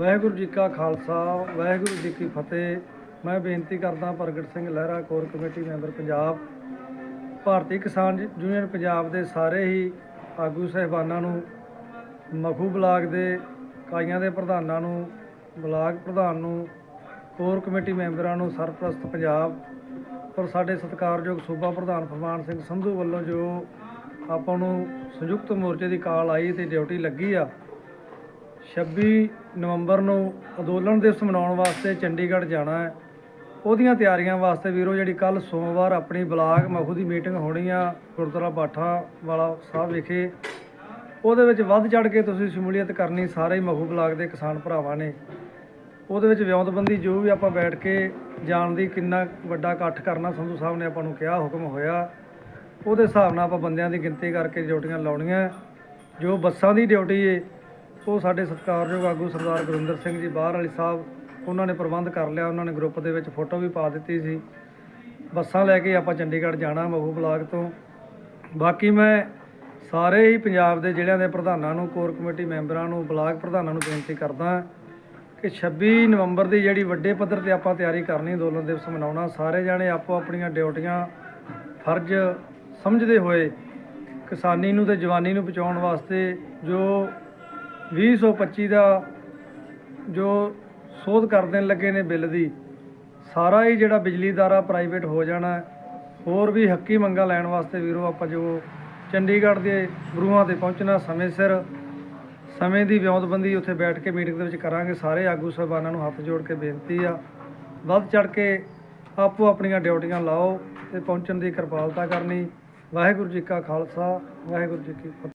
ਵਾਹਿਗੁਰੂ ਜੀ ਕਾ ਖਾਲਸਾ, ਵਾਹਿਗੁਰੂ ਜੀ ਕੀ ਫਤਿਹ। ਮੈਂ ਬੇਨਤੀ ਕਰਦਾ Pargat Singh Lehra core committee member Punjab, Bharti Kisan union Punjab ਦੇ ਸਾਰੇ ਹੀ ਆਗੂ ਸਹਿਬਾਨਾਂ ਨੂੰ, ਮਖੂ ਬਲਾਕ ਦੇ ਕਾਈਆਂ ਦੇ ਪ੍ਰਧਾਨਾਂ ਨੂੰ, ਬਲਾਕ ਪ੍ਰਧਾਨ ਨੂੰ, ਕੋਰ ਕਮੇਟੀ ਮੈਂਬਰਾਂ ਨੂੰ ਸਰਪ੍ਰਸਤ ਪੰਜਾਬ ਔਰ ਸਾਡੇ ਸਤਿਕਾਰਯੋਗ ਸੂਬਾ ਪ੍ਰਧਾਨ ਫਰਮਾਨ ਸਿੰਘ ਸੰਧੂ ਵੱਲੋਂ ਜੋ ਆਪਾਂ ਨੂੰ ਸੰਯੁਕਤ ਮੋਰਚੇ ਦੀ ਕਾਲ ਆਈ ਤੇ ਡਿਊਟੀ ਲੱਗੀ ਆ 26 ਨਵੰਬਰ ਨੂੰ ਅੰਦੋਲਨ ਦਿਵਸ ਮਨਾਉਣ ਵਾਸਤੇ ਚੰਡੀਗੜ੍ਹ ਜਾਣਾ ਹੈ। ਉਹਦੀਆਂ ਤਿਆਰੀਆਂ ਵਾਸਤੇ ਵੀਰੋ, ਜਿਹੜੀ ਕੱਲ ਸੋਮਵਾਰ ਆਪਣੀ ਬਲਾਕ ਮਖੂ ਦੀ ਮੀਟਿੰਗ ਹੋਣੀ ਆ, ਗੁਰਦੁਆਰਾ ਬਾਠਾ ਵਾਲਾ ਸਾਹਿਬ ਵਿਖੇ, ਉਹਦੇ ਵਿੱਚ ਵੱਧ ਚੜ ਕੇ ਤੁਸੀਂ ਸ਼ਮੂਲੀਅਤ ਕਰਨੀ ਸਾਰੇ ਮਖੂ ਬਲਾਕ ਦੇ ਕਿਸਾਨ ਭਰਾਵਾਂ ਨੇ। ਉਹਦੇ ਵਿੱਚ ਵਿਉਂਤਬੰਦੀ ਜੋ ਵੀ ਆਪਾਂ ਬੈਠ ਕੇ ਜਾਣ ਦੀ ਕਿੰਨਾ ਵੱਡਾ ਇਕੱਠ ਕਰਨਾ ਸੰਧੂ ਸਾਹਿਬ ਨੇ ਆਪਾਂ ਨੂੰ ਕਿਹਾ ਹੁਕਮ ਹੋਇਆ, ਉਹਦੇ ਹਿਸਾਬ ਨਾਲ ਆਪਾਂ ਬੰਦਿਆਂ ਦੀ ਗਿਣਤੀ ਕਰਕੇ ਡਿਊਟੀਆਂ ਲਾਉਣੀਆਂ। ਜੋ ਬੱਸਾਂ ਦੀ ਡਿਊਟੀ ਏ ਉਹ ਸਾਡੇ ਸਤਿਕਾਰਯੋਗ ਆਗੂ ਸਰਦਾਰ ਗੁਰਿੰਦਰ ਸਿੰਘ ਜੀ, ਬਾਹਰ ਵਾਲੀ ਸਾਹਿਬ, ਉਹਨਾਂ ਨੇ ਪ੍ਰਬੰਧ ਕਰ ਲਿਆ, ਉਹਨਾਂ ਨੇ ਗਰੁੱਪ ਦੇ ਵਿੱਚ ਫੋਟੋ ਵੀ ਪਾ ਦਿੱਤੀ ਸੀ। ਬੱਸਾਂ ਲੈ ਕੇ ਆਪਾਂ ਚੰਡੀਗੜ੍ਹ ਜਾਣਾ, ਮਹੂ ਬਲਾਕ ਤੋਂ। ਬਾਕੀ ਮੈਂ ਸਾਰੇ ਹੀ ਪੰਜਾਬ ਦੇ ਜ਼ਿਲ੍ਹਿਆਂ ਦੇ ਪ੍ਰਧਾਨਾਂ ਨੂੰ, ਕੋਰ ਕਮੇਟੀ ਮੈਂਬਰਾਂ ਨੂੰ, ਬਲਾਕ ਪ੍ਰਧਾਨਾਂ ਨੂੰ ਬੇਨਤੀ ਕਰਦਾ ਕਿ 26 ਨਵੰਬਰ ਦੀ ਜਿਹੜੀ ਵੱਡੇ ਪੱਧਰ ਤੇ ਆਪਾਂ ਤਿਆਰੀ ਕਰਨੀ, ਅੰਦੋਲਨ ਦਿਵਸ ਮਨਾਉਣਾ, ਸਾਰੇ ਜਾਣੇ ਆਪੋ ਆਪਣੀਆਂ ਡਿਊਟੀਆਂ ਫਰਜ਼ ਸਮਝਦੇ ਹੋਏ ਕਿਸਾਨੀ ਨੂੰ ਤੇ ਜਵਾਨੀ ਨੂੰ ਬਚਾਉਣ ਵਾਸਤੇ ਜੋ 2025 ਦਾ ਜੋ ਸੋਧ ਕਰ ਦੇਣ ਲੱਗੇ ਨੇ ਬਿੱਲ ਦੀ, ਸਾਰਾ ਹੀ ਜਿਹੜਾ ਬਿਜਲੀ ਦਾਰਾ ਪ੍ਰਾਈਵੇਟ ਹੋ ਜਾਣਾ, ਹੋਰ ਵੀ ਹੱਕੀ ਮੰਗਾਂ ਲੈਣ ਵਾਸਤੇ ਵੀਰੋ ਆਪਾਂ ਜੋ ਚੰਡੀਗੜ੍ਹ ਦੇ ਗੁਰੂਆਂ ਤੇ ਪਹੁੰਚਣਾ, ਸਮੇਂ ਸਿਰ, ਸਮੇਂ ਦੀ ਵਿਉਂਤਬੰਦੀ ਉੱਥੇ ਬੈਠ ਕੇ ਮੀਟਿੰਗ ਦੇ ਵਿੱਚ ਕਰਾਂਗੇ, ਸਾਰੇ ਆਗੂ ਸਾਹਿਬਾਨਾਂ ਨੂੰ ਹੱਥ ਜੋੜ ਕੇ ਬੇਨਤੀ ਆ, ਵੱਧ ਚੜ ਕੇ ਆਪੋ ਆਪਣੀਆਂ ਡਿਊਟੀਆਂ ਲਾਓ ਤੇ ਪਹੁੰਚਣ ਦੀ ਕਿਰਪਾਲਤਾ ਕਰਨੀ। ਵਾਹਿਗੁਰੂ ਜੀ ਕਾ ਖਾਲਸਾ, ਵਾਹਿਗੁਰੂ ਜੀ ਕੀ ਫਤਿਹ।